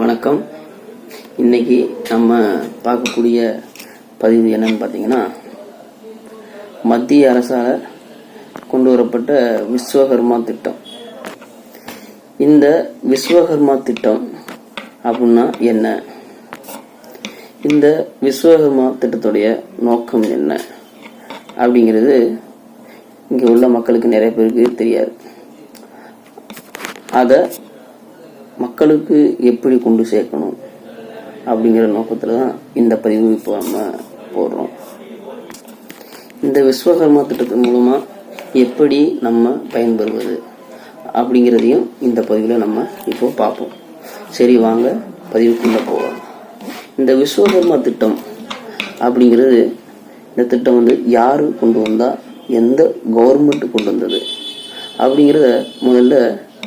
வணக்கம். இன்னைக்கு நம்ம பார்க்கக்கூடிய பதிவு என்னன்னு பார்த்தீங்கன்னா மத்திய அரசால் கொண்டு வரப்பட்ட விஸ்வகர்மா திட்டம். இந்த விஸ்வகர்மா திட்டம் அப்படின்னா என்ன? இந்த விஸ்வகர்மா திட்டத்துடைய நோக்கம் என்ன? அப்படிங்கிறது இங்கே உள்ள மக்களுக்கு நிறைய பேருக்கு தெரியாது. அதை மக்களுக்கு எப்படி கொண்டு சேர்க்கணும் அப்படிங்கிற நோக்கத்தில் தான் இந்த பதிவு இப்போ நம்ம போடுறோம். இந்த விஸ்வகர்மா திட்டத்தின் மூலமாக எப்படி நம்ம பயன்பெறுவது அப்படிங்கிறதையும் இந்த பதிவில் நம்ம இப்போ பார்ப்போம். சரி வாங்க பதிவுக்குள்ளே போவோம். இந்த விஸ்வகர்மா திட்டம் அப்படிங்கிறது இந்த திட்டம் வந்து யார் கொண்டு வந்தால் எந்த கவர்மெண்ட் கொண்டு வந்தது அப்படிங்கிறத முதல்ல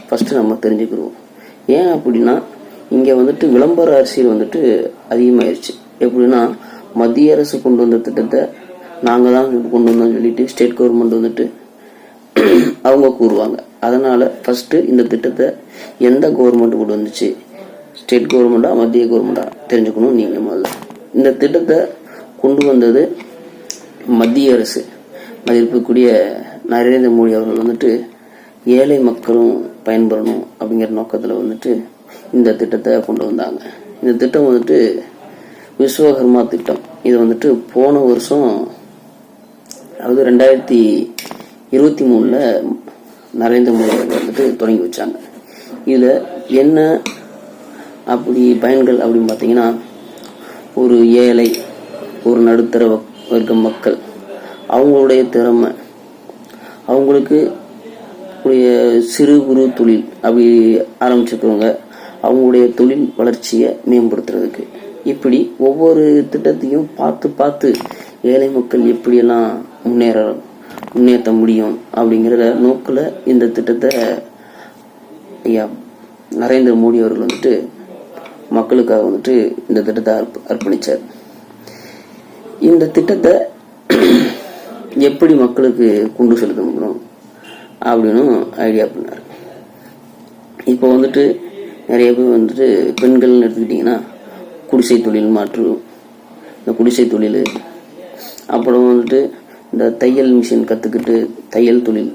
ஃபஸ்ட்டு நம்ம தெரிஞ்சுக்கிடுவோம். ஏன் அப்படின்னா இங்கே வந்துட்டு விளம்பர அரசியல் வந்துட்டு அதிகமாயிருச்சு. எப்படின்னா மத்திய அரசு கொண்டு வந்த திட்டத்தை நாங்கள் தான் கொண்டு வந்தோம்னு சொல்லிட்டு ஸ்டேட் கவர்மெண்ட் வந்துட்டு அவங்க கூறுவாங்க. அதனால் ஃபஸ்ட்டு இந்த திட்டத்தை எந்த கவர்மெண்ட் கொண்டு வந்துச்சு? ஸ்டேட் கவர்மெண்டா மத்திய கவர்மெண்டா தெரிஞ்சுக்கணும் நீங்கள் முதல்ல. இந்த திட்டத்தை கொண்டு வந்தது மத்திய அரசு. மதிப்பிற்குரிய நரேந்திர மோடி அவர்கள் வந்துட்டு ஏழை மக்களும் பயன்பெறணும் அப்படிங்கிற நோக்கத்தில் வந்துட்டு இந்த திட்டத்தை கொண்டு வந்தாங்க. இந்த திட்டம் வந்துட்டு விஸ்வகர்மா திட்டம். இது வந்துட்டு போன வருஷம் அதாவது ரெண்டாயிரத்தி இருபத்தி மூணில் நரேந்திர மோடி அவர்கள் வந்துட்டு தொடங்கி வச்சாங்க. இதில் என்ன அப்படி பயன்கள் அப்படின்னு பார்த்தீங்கன்னா ஒரு ஏழை ஒரு நடுத்தர வர்க்க மக்கள் அவங்களுடைய திறமை அவங்களுக்கு உடைய சிறு குறு தொழில் அப்படி ஆரம்பிச்சிருக்கிறவங்க அவங்களுடைய தொழில் வளர்ச்சியை மேம்படுத்துறதுக்கு. இப்படி ஒவ்வொரு திட்டத்தையும் பார்த்து பார்த்து ஏழை மக்கள் எப்படியெல்லாம் முன்னேற முன்னேற்ற முடியும் அப்படிங்கிற நோக்கில் இந்த திட்டத்தை ஐயா நரேந்திர மோடி அவர்கள் வந்துட்டு மக்களுக்காக வந்துட்டு இந்த திட்டத்தை அர்ப்ப அர்ப்பணிச்சார். இந்த திட்டத்தை எப்படி மக்களுக்கு கொண்டு செலுத்த முடியும்? அப்படின்னு ஐடியா பண்ணார். இப்போ வந்துட்டு நிறைய பேர் வந்துட்டு பெண்கள்னு எடுத்துக்கிட்டிங்கன்னா குடிசை தொழில் மாற்று இந்த குடிசை தொழில் அப்புறம் வந்துட்டு இந்த தையல் மிஷின் கற்றுக்கிட்டு தையல் தொழில்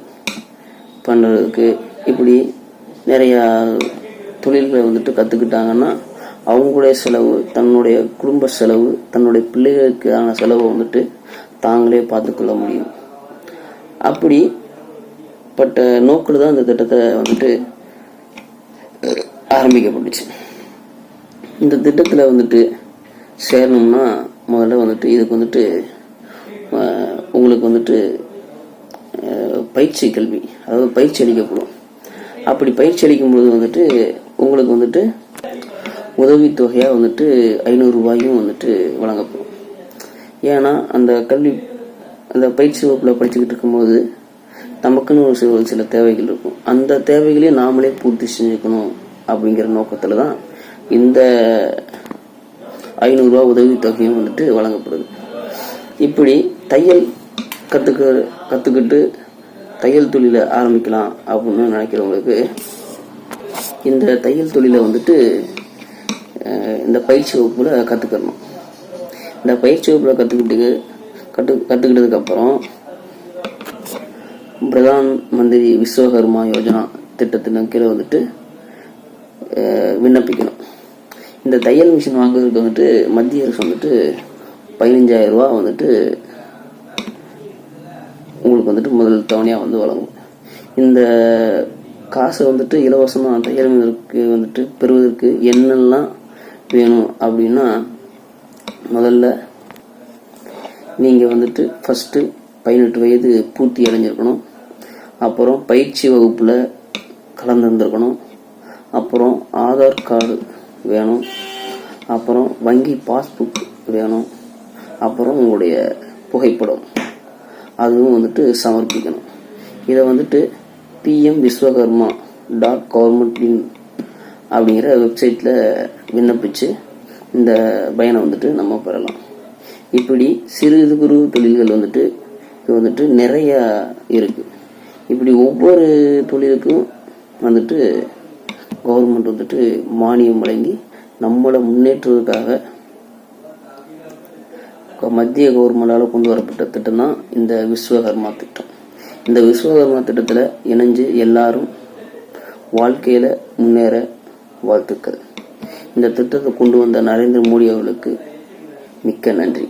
பண்ணுறதுக்கு இப்படி நிறையா தொழில்களை வந்துட்டு கற்றுக்கிட்டாங்கன்னா அவங்களுடைய செலவு தன்னுடைய குடும்ப செலவு தன்னுடைய பிள்ளைகளுக்கான செலவை வந்துட்டு தாங்களே பார்த்துக்கொள்ள முடியும். அப்படி பட் நோக்கில் தான் இந்த திட்டத்தை வந்துட்டு ஆரம்பிக்கப்பட்டுச்சு. இந்த திட்டத்தில் வந்துட்டு சேரணும்னா முதல்ல வந்துட்டு இதுக்கு வந்துட்டு உங்களுக்கு வந்துட்டு பயிற்சி கல்வி அதாவது பயிற்சி அளிக்கப்படும். அப்படி பயிற்சி அளிக்கும் பொழுது வந்துட்டு உங்களுக்கு வந்துட்டு உதவித்தொகையாக வந்துட்டு ஐநூறு ரூபாயும் வந்துட்டு வழங்கப்படும். ஏன்னா அந்த கல்வி அந்த பயிற்சி வகுப்பில் படிச்சுக்கிட்டு இருக்கும்போது நமக்குன்னு ஒரு சில ஒரு சில தேவைகள் இருக்கும். அந்த தேவைகளையும் நாமளே பூர்த்தி செஞ்சுக்கணும் அப்படிங்கிற நோக்கத்தில் தான் இந்த ஐநூறுரூவா உதவித்தொகையும் வந்துட்டு வழங்கப்படுது. இப்படி தையல் கற்றுக்க கற்றுக்கிட்டு தையல் தொழிலை ஆரம்பிக்கலாம் அப்படின்னு நினைக்கிறவங்களுக்கு இந்த தையல் தொழிலை வந்துட்டு இந்த பயிற்சி வகுப்பில் கற்றுக்கணும் இந்த பயிற்சி வகுப்பில் கற்றுக்கிட்டு கற்று கற்றுக்கிட்டதுக்கப்புறம் பிரதான் மந்திரி விஸ்வகர்மா யோஜனா திட்டத்தின் கீழே வந்துட்டு விண்ணப்பிக்கணும். இந்த தையல் மிஷின் வாங்குறதுக்கு வந்துட்டு மத்திய அரசு வந்துட்டு பதினஞ்சாயிரம் ரூபா வந்துட்டு உங்களுக்கு வந்துட்டு முதல் தவணையாக வந்து வழங்கும். இந்த காசை வந்துட்டு இலவசமாக தையல் மிஷினுக்கு வந்துட்டு பெறுவதற்கு என்னெல்லாம் வேணும் அப்படின்னா முதல்ல நீங்கள் வந்துட்டு ஃபஸ்ட்டு பதினெட்டு வயது பூர்த்தி அடைஞ்சிருக்கணும். அப்புறம் பயிற்சி வகுப்பில் கலந்துருந்துருக்கணும். அப்புறம் ஆதார் கார்டு வேணும். அப்புறம் வங்கி பாஸ்புக் வேணும். அப்புறம் உங்களுடைய புகைப்படம். அதுவும் வந்துட்டு சமர்ப்பிக்கணும். இதை வந்துட்டு PM Vishwakarma dot government in அப்படிங்கிற வெப்சைட்டில் விண்ணப்பித்து இந்த பயனை வந்துட்டு நம்ம பெறலாம். இப்படி சிறு குறு தொழில்கள் வந்துட்டு இது வந்துட்டு நிறையா இருக்குது இப்படி ஒவ்வொரு தொழிலுக்கும் வந்துட்டு கவர்மெண்ட் வந்துட்டு மானியம் வழங்கி நம்மளை முன்னேற்றுவதற்காக மத்திய கவர்மெண்டால் கொண்டு வரப்பட்ட திட்டம் தான் இந்த விஸ்வகர்மா திட்டம். இந்த விஸ்வகர்மா திட்டத்தில் இணைஞ்சு எல்லாரும் வாழ்க்கையில் முன்னேற வாழ்த்துக்கள். இந்த திட்டத்தை கொண்டு வந்த நரேந்திர மோடி அவர்களுக்கு மிக்க நன்றி.